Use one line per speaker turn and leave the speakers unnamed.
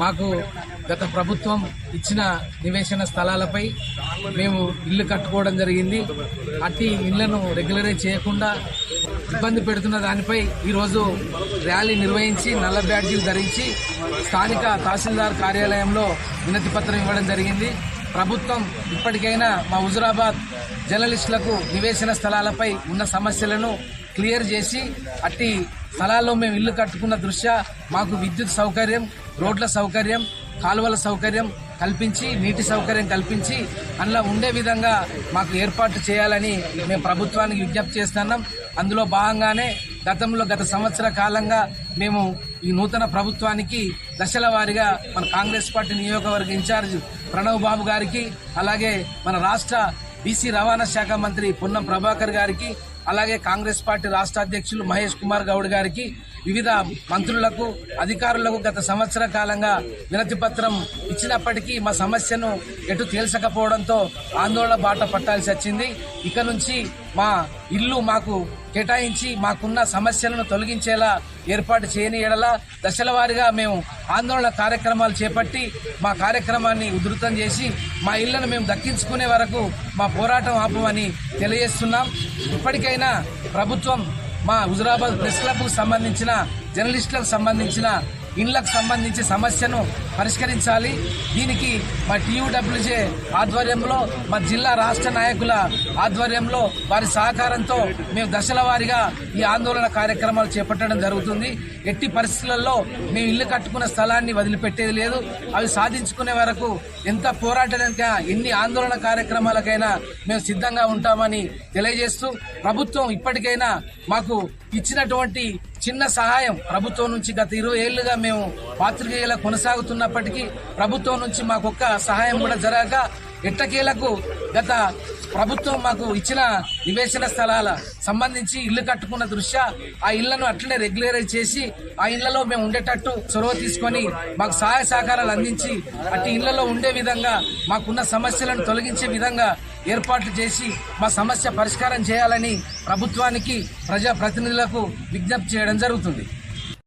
మాకు గత ప్రభుత్వం ఇచ్చిన నివేశన స్థలాలపై మేము ఇల్లు కట్టుకోవడం జరిగింది. అట్టి ఇళ్ళను రెగ్యులరైజ్ చేయకుండా ఇబ్బంది పెడుతున్న దానిపై ఈరోజు ర్యాలీ నిర్వహించి నల్ల బ్యాడ్జీలు ధరించి స్థానిక తహసీల్దార్ కార్యాలయంలో వినతి పత్రం ఇవ్వడం జరిగింది. ప్రభుత్వం ఇప్పటికైనా మా హుజురాబాద్ జర్నలిస్టులకు నివేశన స్థలాలపై ఉన్న సమస్యలను క్లియర్ చేసి అట్టి స్థలాల్లో మేము ఇల్లు కట్టుకున్న దృష్ట్యా మాకు విద్యుత్ సౌకర్యం రోడ్ల సౌకర్యం కాలువల సౌకర్యం కల్పించి నీటి సౌకర్యం కల్పించి అందులో ఉండే విధంగా మాకు ఏర్పాటు చేయాలని మేము ప్రభుత్వానికి విజ్ఞప్తి చేస్తున్నాం. అందులో భాగంగానే గతంలో గత సంవత్సర కాలంగా మేము ఈ నూతన ప్రభుత్వానికి దశల వారీగా మన కాంగ్రెస్ పార్టీ నియోజకవర్గ ఇన్ఛార్జ్ ప్రణవ్ బాబు గారికి అలాగే మన రాష్ట్ర బీసీ రవాణా శాఖ మంత్రి పొన్నం ప్రభాకర్ గారికి అలాగే కాంగ్రెస్ పార్టీ రాష్ట్ర అధ్యక్షులు మహేష్ కుమార్ గౌడ్ గారికి వివిధ మంత్రులకు అధికారులకు గత సంవత్సర కాలంగా వినతి పత్రం ఇచ్చినప్పటికీ మా సమస్యను ఎటు తేల్చకపోవడంతో ఆందోళన బాట పట్టాల్సి వచ్చింది. ఇక నుంచి మా ఇల్లు మాకు కేటాయించి మాకున్న సమస్యలను తొలగించేలా ఏర్పాటు చేయని ఎడల దశల వారీగా మేము ఆందోళన కార్యక్రమాలు చేపట్టి మా కార్యక్రమాన్ని ఉధృతం చేసి మా ఇళ్ళను మేము దక్కించుకునే వరకు మా పోరాటం ఆపమని తెలియజేస్తున్నాం. ఇప్పటికైనా ప్రభుత్వం మా హుజురాబాద్ ప్రెస్ క్లబ్కు సంబంధించిన జర్నలిస్టులకు సంబంధించిన ఇండ్లకు సంబంధించి సమస్యను పరిష్కరించాలి. దీనికి మా టీయూడబ్ల్యూజే ఆధ్వర్యంలో మా జిల్లా రాష్ట్ర నాయకుల ఆధ్వర్యంలో వారి సహకారంతో మేము దశల వారీగా ఈ ఆందోళన కార్యక్రమాలు చేపట్టడం జరుగుతుంది. ఎట్టి పరిస్థితులలో మేము ఇల్లు కట్టుకున్న స్థలాన్ని వదిలిపెట్టేది లేదు. అవి సాధించుకునే వరకు ఎంత పోరాటానికైనా ఎన్ని ఆందోళన కార్యక్రమాలకైనా మేము సిద్ధంగా ఉంటామని తెలియజేస్తూ ప్రభుత్వం ఇప్పటికైనా మాకు ఇచ్చినటువంటి చిన్న సహాయం ప్రభుత్వం నుంచి గత ఇరవై ఏళ్ళుగా మేము పాత్రికేయుల కొనసాగుతున్నప్పటికీ ప్రభుత్వం నుంచి మాకొక్క సహాయం కూడా జరగక ఎట్టకేలకు గత ప్రభుత్వం మాకు ఇచ్చిన నివేశన స్థలాల సంబంధించి ఇల్లు కట్టుకున్న దృష్ట్యా ఆ ఇళ్ళను అట్లనే రెగ్యులరైజ్ చేసి ఆ ఇళ్ళలో మేము ఉండేటట్టు చొరవ తీసుకొని మాకు సహాయ సహకారాలు అందించి అట్టి ఇళ్ళలో ఉండే విధంగా మాకున్న సమస్యలను తొలగించే విధంగా ఏర్పాట్లు చేసి మా సమస్య పరిష్కారం చేయాలని ప్రభుత్వానికి ప్రజా ప్రతినిధులకు విజ్ఞప్తి చేయడం జరుగుతుంది.